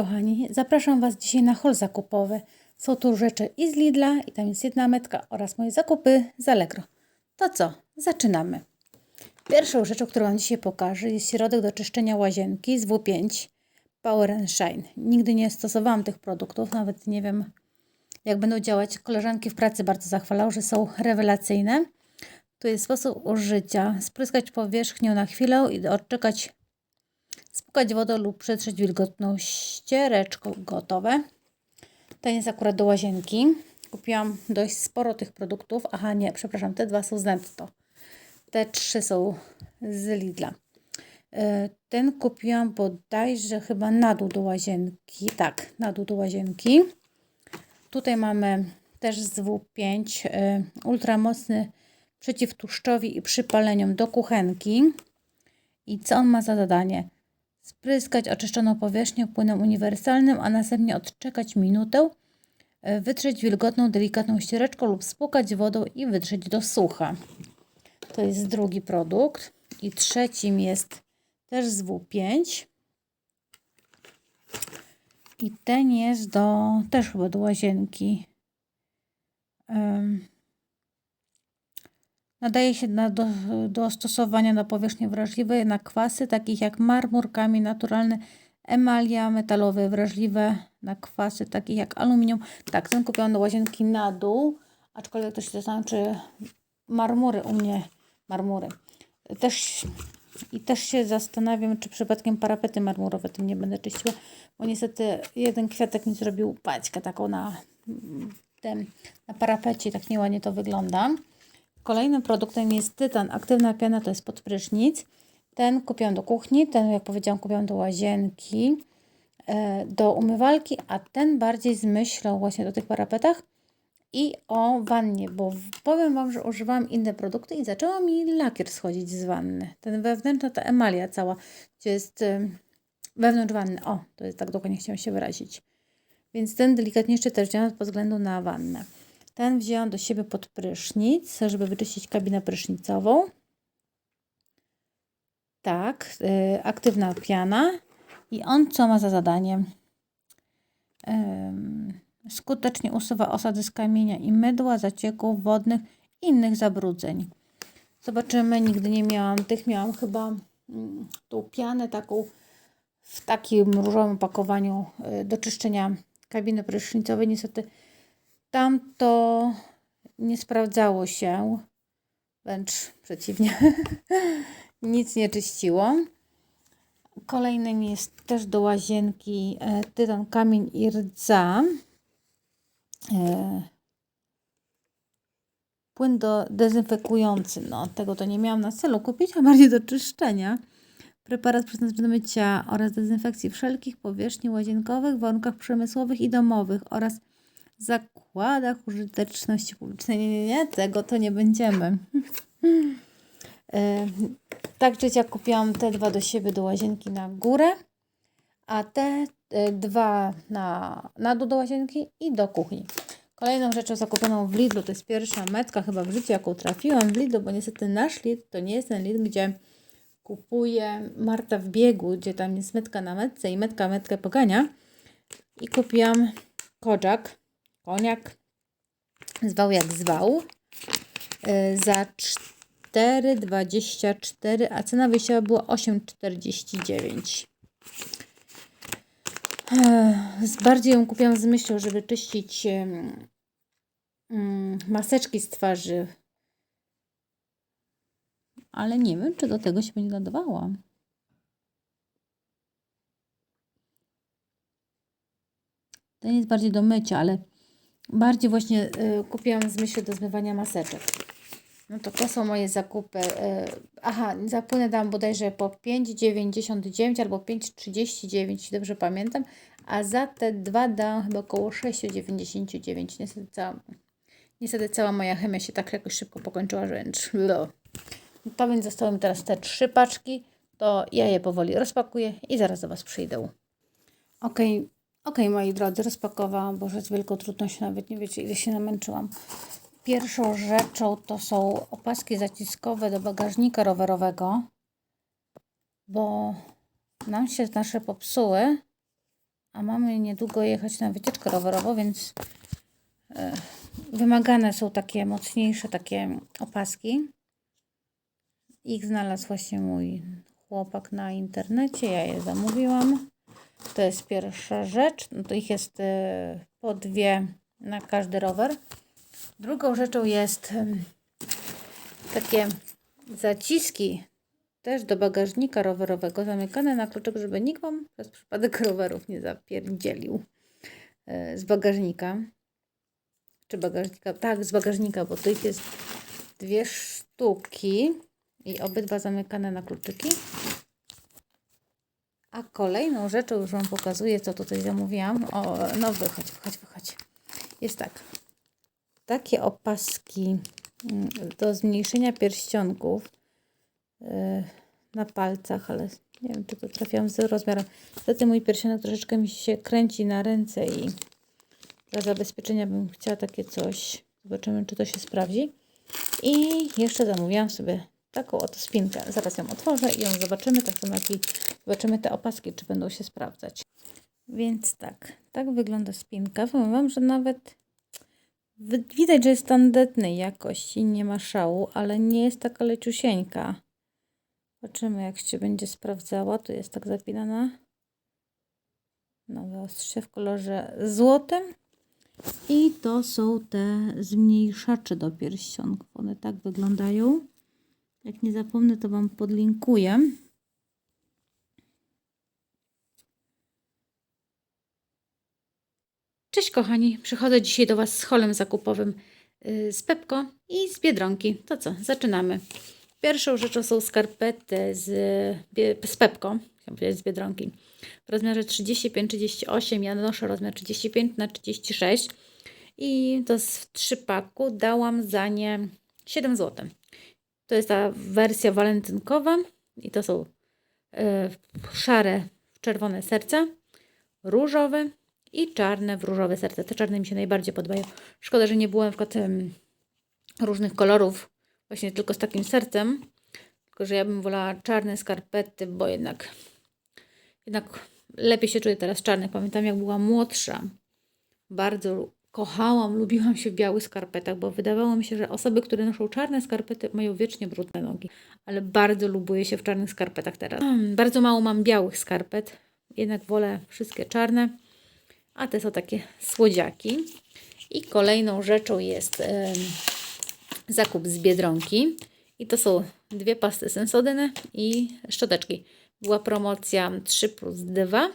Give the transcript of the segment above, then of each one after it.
kochani, zapraszam Was dzisiaj na hol zakupowy. Są tu rzeczy i z Lidla, i tam jest jedna metka oraz moje zakupy z Allegro. To co? Zaczynamy. Pierwszą rzeczą, którą Wam dzisiaj pokażę jest środek do czyszczenia łazienki z W5 Power and Shine. Nigdy nie stosowałam tych produktów, nawet nie wiem jak będą działać. Koleżanki w pracy bardzo zachwalały, że są rewelacyjne. Tu jest sposób użycia. Spryskać powierzchnią na chwilę i odczekać spłukać wodą lub przetrzeć wilgotną ściereczką. Gotowe. Ten jest akurat do łazienki. Kupiłam dość sporo tych produktów. Aha, nie, przepraszam, te dwa są z Netto. Te trzy są z Lidla. E, Ten kupiłam bodajże chyba na dół do łazienki. Tak, na dół do łazienki. Tutaj mamy też z W5 e, ultramocny przeciw tłuszczowi i przypaleniom do kuchenki. I co on ma za zadanie? Spryskać oczyszczoną powierzchnię płynem uniwersalnym, a następnie odczekać minutę, e, wytrzeć wilgotną, delikatną ściereczką lub spłukać wodą i wytrzeć do sucha. To jest drugi produkt. I trzecim jest też z W5. I ten jest do, też chyba do łazienki. Um, Nadaje się na do, do stosowania na powierzchnie wrażliwe na kwasy, takich jak marmur, kamień naturalny, emalia metalowe wrażliwe na kwasy, takich jak aluminium. Tak, ten kupiłam do łazienki na dół, aczkolwiek to się zastanawiam, czy marmury u mnie, marmury. Też, I też się zastanawiam, czy przypadkiem parapety marmurowe tym nie będę czyściła, bo niestety jeden kwiatek mi zrobił paćkę taką na, tym, na parapecie, tak nieładnie to wygląda. Kolejnym produktem jest tytan. Aktywna piana to jest pod prysznic. Ten kupiłam do kuchni, ten jak powiedziałam kupiłam do łazienki, e, do umywalki, a ten bardziej z myślą właśnie do tych parapetach i o wannie, bo powiem Wam, że używałam inne produkty i zaczęła mi lakier schodzić z wanny. Ten wewnętrzna, ta emalia cała, gdzie jest e, wewnątrz wanny. O, to jest tak dokładnie chciałam się wyrazić. Więc ten delikatniejszy też działa pod względu na wannę. Ten wzięłam do siebie pod prysznic, żeby wyczyścić kabinę prysznicową. Tak, yy, aktywna piana. I on co ma za zadanie? Yy, skutecznie usuwa osady z kamienia i mydła, zacieków wodnych i innych zabrudzeń. Zobaczymy, nigdy nie miałam tych, miałam chyba yy, tą pianę taką w takim różowym opakowaniu yy, do czyszczenia kabiny prysznicowej. Niestety tam to nie sprawdzało się, wręcz przeciwnie, nic nie czyściło. Kolejnym jest też do łazienki e, tytan, kamień i rdza. E, płyn do dezynfekujący, no tego to nie miałam na celu kupić, a bardziej do czyszczenia. Preparat przeznaczony do mycia oraz dezynfekcji wszelkich powierzchni łazienkowych w warunkach przemysłowych i domowych oraz zakładach użyteczności publicznej. Nie, nie, nie, tego to nie będziemy. e, tak, ja kupiłam te dwa do siebie do łazienki na górę, a te e, dwa na, na dół do łazienki i do kuchni. Kolejną rzeczą zakupioną w Lidlu, to jest pierwsza metka chyba w życiu, jaką trafiłam w Lidlu, bo niestety nasz Lidl to nie jest ten Lidl, gdzie kupuje Marta w biegu, gdzie tam jest metka na metce i metka metkę pogania. I kupiłam Kojak koniak, zwał jak zwał, e, za 4,24, a cena wyjściowa była 8,49. Bardziej ją kupiłam z myślą, żeby czyścić mm, maseczki z twarzy. Ale nie wiem, czy do tego się będzie nadawała. Ten jest bardziej do mycia, ale Bardziej właśnie y, kupiłam z myślą do zmywania maseczek. No to to są moje zakupy. Y, aha, zapłynę dam bodajże po 5,99 albo 5,39, jeśli dobrze pamiętam. A za te dwa dam chyba około 6,99. Niestety cała, niestety cała moja chemia się tak jakoś szybko pokończyła, że wręcz lo. To więc zostały mi teraz te trzy paczki. To ja je powoli rozpakuję i zaraz do Was przyjdę. Ok, Ok, moi drodzy, rozpakowałam, bo z wielką trudnością nawet nie wiecie, ile się namęczyłam. Pierwszą rzeczą to są opaski zaciskowe do bagażnika rowerowego, bo nam się nasze popsuły a mamy niedługo jechać na wycieczkę rowerową, więc e, wymagane są takie mocniejsze takie opaski. Ich znalazł właśnie mój chłopak na internecie, ja je zamówiłam. To jest pierwsza rzecz. No to ich jest e, po dwie na każdy rower. Drugą rzeczą jest em, takie zaciski też do bagażnika rowerowego zamykane na kluczyk, żeby nikt Wam przez przypadek rowerów nie zapierdzielił e, z bagażnika. Czy bagażnika? Tak, z bagażnika, bo tu ich jest dwie sztuki i obydwa zamykane na kluczyki. A kolejną rzeczą już Wam pokazuję, co tutaj zamówiłam. O, no wychodź, wychodź, wychodź. Jest tak. Takie opaski mm, do zmniejszenia pierścionków yy, na palcach, ale nie wiem, czy to trafiłam z rozmiarem. Niestety mój pierścionek troszeczkę mi się kręci na ręce i dla zabezpieczenia bym chciała takie coś. Zobaczymy, czy to się sprawdzi. I jeszcze zamówiłam sobie taką oto spinkę. Zaraz ją otworzę i ją zobaczymy, tak samo jak i zobaczymy te opaski, czy będą się sprawdzać. Więc tak, tak wygląda spinka. Powiem Wam, że nawet wi- widać, że jest tandetnej jakości, nie ma szału, ale nie jest taka leciusieńka. Zobaczymy, jak się będzie sprawdzała. Tu jest tak zapinana. Nowe ostrze w kolorze złotym. I to są te zmniejszacze do pierścionków. One tak wyglądają. Jak nie zapomnę, to Wam podlinkuję. Cześć kochani, przychodzę dzisiaj do Was z holem zakupowym yy, z Pepko i z Biedronki. To co, zaczynamy. Pierwszą rzeczą są skarpety z, z Pepko, z Biedronki. W rozmiarze 35-38, ja noszę rozmiar 35 na 36 i to w trzypaku dałam za nie 7 zł. To jest ta wersja walentynkowa i to są e, szare w czerwone serca, różowe i czarne w różowe serce. Te czarne mi się najbardziej podobają. Szkoda, że nie było na przykład różnych kolorów, właśnie tylko z takim sercem. Tylko, że ja bym wolała czarne skarpety, bo jednak, jednak lepiej się czuję teraz czarnych. Pamiętam, jak była młodsza, bardzo kochałam, lubiłam się w białych skarpetach, bo wydawało mi się, że osoby, które noszą czarne skarpety, mają wiecznie brudne nogi. Ale bardzo lubuję się w czarnych skarpetach teraz. Hmm, bardzo mało mam białych skarpet, jednak wolę wszystkie czarne. A te są takie słodziaki. I kolejną rzeczą jest zakup z Biedronki. I to są dwie pasty Sensodyne i szczoteczki. Była promocja 3 plus 2.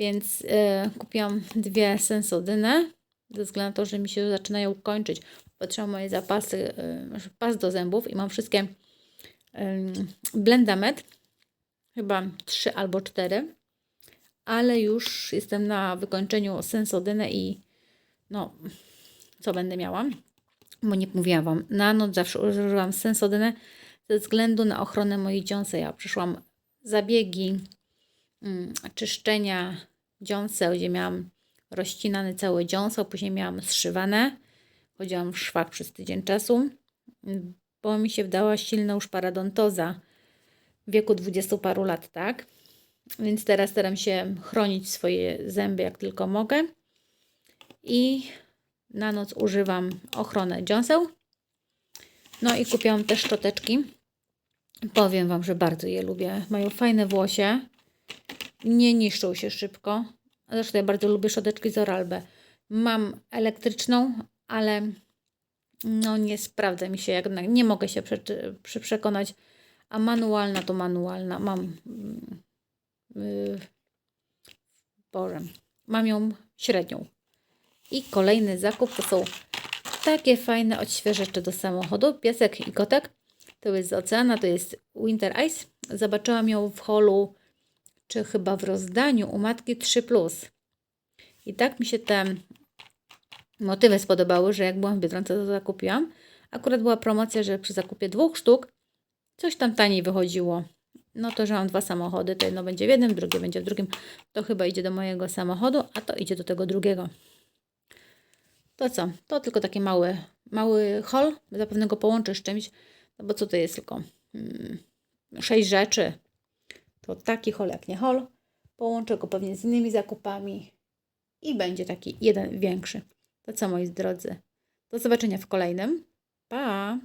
Więc e, kupiłam dwie sensodyny, ze względu na to, że mi się zaczynają kończyć. Patrzyłam moje zapasy, e, pas do zębów i mam wszystkie e, Blendamed, chyba trzy albo cztery, ale już jestem na wykończeniu sensodynę i no, co będę miała? Bo nie mówiłam Wam, na noc zawsze używam sensodynę ze względu na ochronę mojej dziąsy. Ja przeszłam zabiegi, czyszczenia dziąseł, gdzie miałam rozcinane całe dziąseł, później miałam zszywane. Chodziłam w szwach przez tydzień czasu, bo mi się wdała silna już paradontoza w wieku 20 paru lat, tak? Więc teraz staram się chronić swoje zęby jak tylko mogę. I na noc używam ochronę dziąseł. No i kupiłam też szczoteczki. Powiem Wam, że bardzo je lubię. Mają fajne włosie nie niszczą się szybko. Zresztą ja bardzo lubię szczoteczki z Oralbe. Mam elektryczną, ale no nie sprawdza mi się, jednak nie mogę się prze, prze, przekonać. A manualna to manualna. Mam yy, Boże, mam ją średnią. I kolejny zakup to są takie fajne odświeżacze do samochodu. Piesek i kotek. To jest z oceana, to jest Winter Ice. Zobaczyłam ją w holu czy chyba w rozdaniu u matki 3. I tak mi się te motywy spodobały, że jak byłam w Biedronce, to zakupiłam. Akurat była promocja, że przy zakupie dwóch sztuk coś tam taniej wychodziło. No to, że mam dwa samochody, to jedno będzie w jednym, drugie będzie w drugim. To chyba idzie do mojego samochodu, a to idzie do tego drugiego. To co? To tylko taki mały, mały hol. Zapewne go połączę z czymś. No bo co to jest tylko? Hmm, sześć rzeczy to taki hol jak nie hol. Połączę go pewnie z innymi zakupami i będzie taki jeden większy. To co, moi drodzy? Do zobaczenia w kolejnym. Pa!